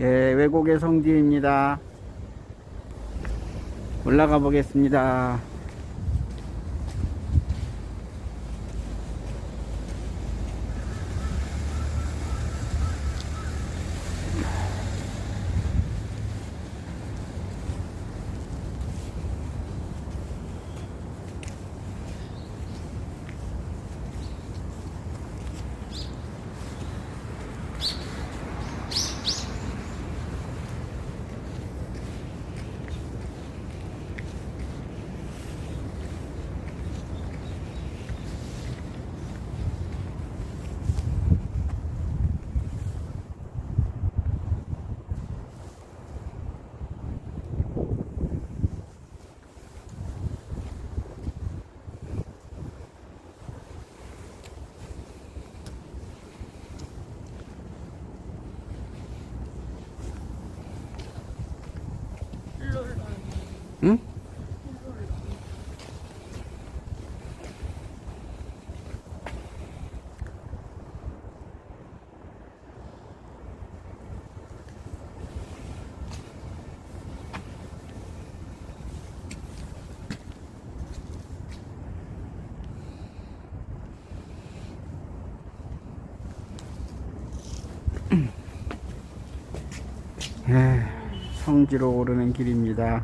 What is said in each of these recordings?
예, 외국의 성지입니다. 올라가 보겠습니다. 응? 예, 성지로 오르는 길입니다.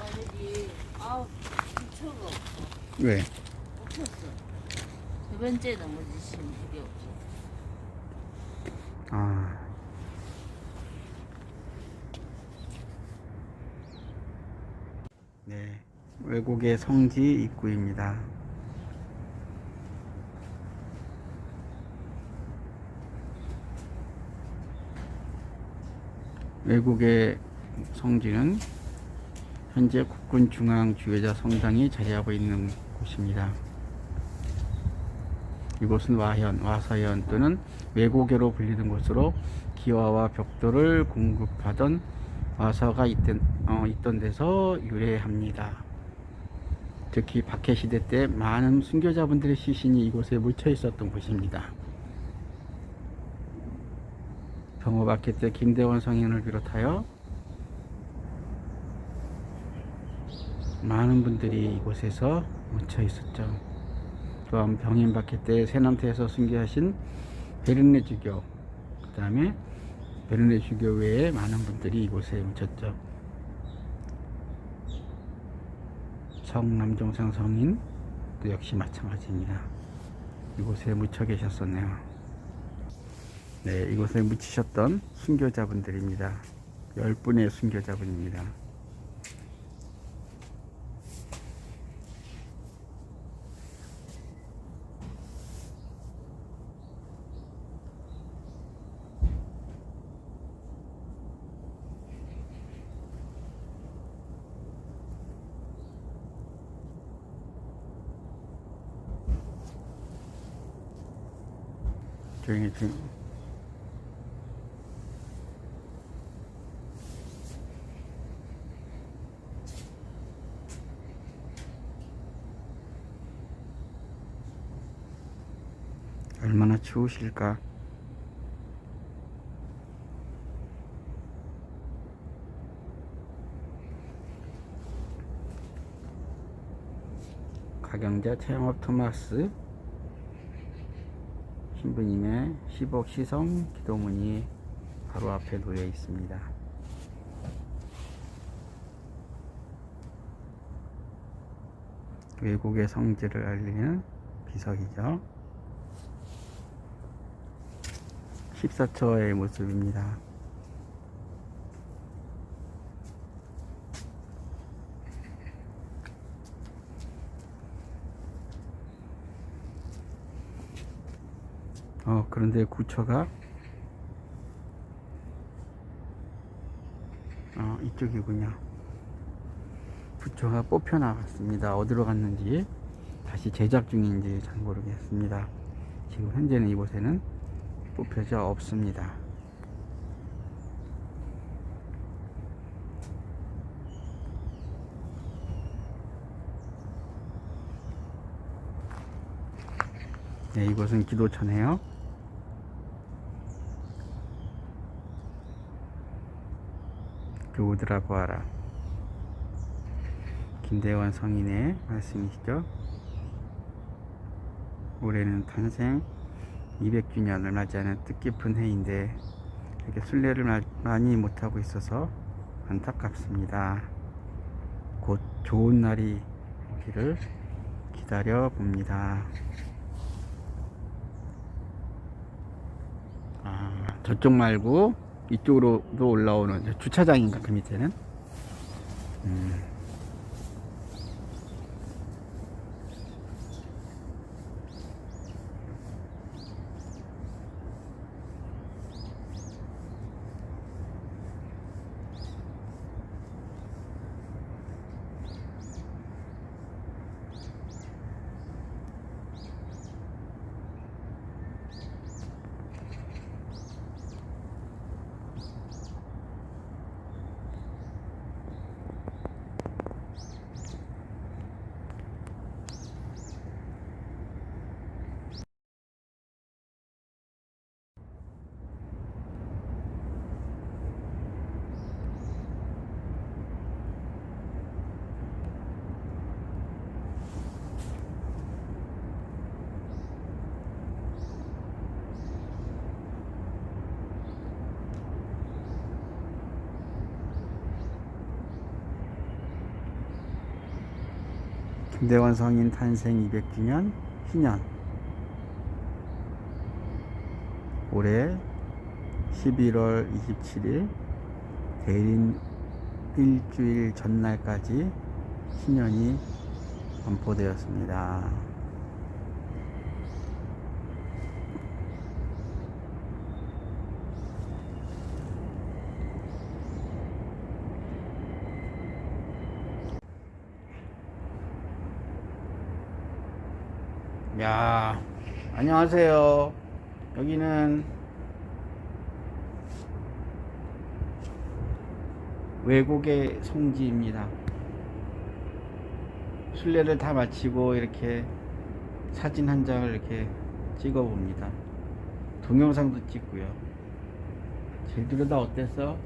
아버지, 아우, 기초가 없어. 왜? 두 번째 넘어지신 적이 없어. 아. 네, 외국의 성지 입구입니다. 외국의 성지는 현재 국군 중앙 주회자 성당이 자리하고 있는 곳입니다. 이곳은 와현, 와서현 또는 외고개로 불리는 곳으로 기와와 벽돌을 공급하던 와서가 있던, 어, 있던 데서 유래합니다. 특히 박해 시대 때 많은 순교자분들의 시신이 이곳에 묻혀 있었던 곳입니다. 병호 박해 때 김대원 성인을 비롯하여 많은 분들이 이곳에서 묻혀 있었죠. 또한 병인 박해 때 세남태에서 순교하신 베르네 주교, 그 다음에 베르네 주교 외에 많은 분들이 이곳에 묻혔죠. 성남종상 성인 도 역시 마찬가지입니다. 이곳에 묻혀 계셨었네요. 네, 이곳에 묻히셨던 순교자분들입니다. 열 분의 순교자분입니다. 조용히 좀 얼마나 추우실까? 가경자 체험업 토마스 신부님의 10억 시성 기도문이 바로 앞에 놓여 있습니다. 외국의 성지를 알리는 비석이죠. 14초의 모습입니다. 어, 그런데 구처가 어, 이쪽이군요. 부처가 뽑혀 나갔습니다. 어디로 갔는지 다시 제작 중인지 잘 모르겠습니다. 지금 현재는 이곳에는 뽑혀져 없습니다. 네, 이곳은 기도천이에요. 교우들아 보아라. 김대원 성인의 말씀이시죠. 올해는 탄생 200주년을 맞이하는 뜻깊은 해인데 이렇게 순례를 마- 많이 못하고 있어서 안타깝습니다. 곧 좋은 날이 오기를 기다려 봅니다. 아, 저쪽 말고 이쪽으로도 올라오는 저 주차장인가 그 밑에는? 음. 김대원 성인 탄생 200주년 희년 올해 11월 27일 대인 일주일 전날까지 신년이 반포되었습니다. 야, 안녕하세요. 여기는 외국의 성지입니다. 순례를 다 마치고 이렇게 사진 한 장을 이렇게 찍어 봅니다. 동영상도 찍고요. 제주도 다 어땠어?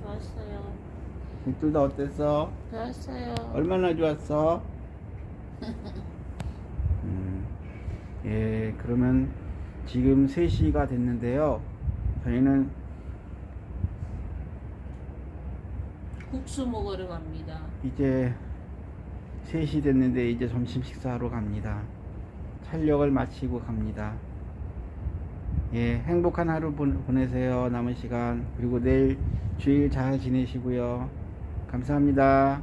좋았어요. 제주도 다 어땠어? 좋았어요. 얼마나 좋았어? 음, 예, 그러면 지금 3시가 됐는데요. 저희는 국수 먹으러 갑니다. 이제 3시 됐는데 이제 점심 식사하러 갑니다. 촬영을 마치고 갑니다. 예, 행복한 하루 보- 보내세요. 남은 시간. 그리고 내일 주일 잘 지내시고요. 감사합니다.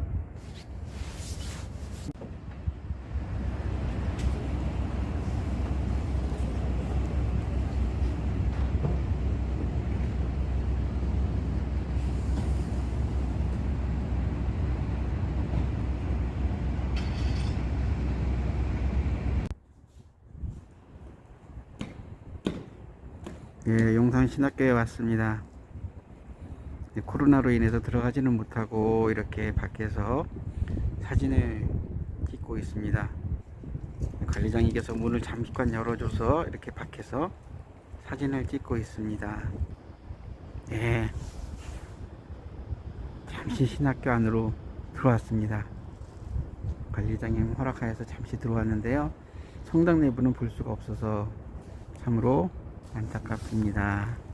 예, 용산 신학교에 왔습니다. 예, 코로나로 인해서 들어가지는 못하고 이렇게 밖에서 사진을 찍고 있습니다. 관리장님께서 문을 잠깐 열어줘서 이렇게 밖에서 사진을 찍고 있습니다. 예, 잠시 신학교 안으로 들어왔습니다. 관리장님 허락하여서 잠시 들어왔는데요. 성당 내부는 볼 수가 없어서 참으로 안타깝습니다.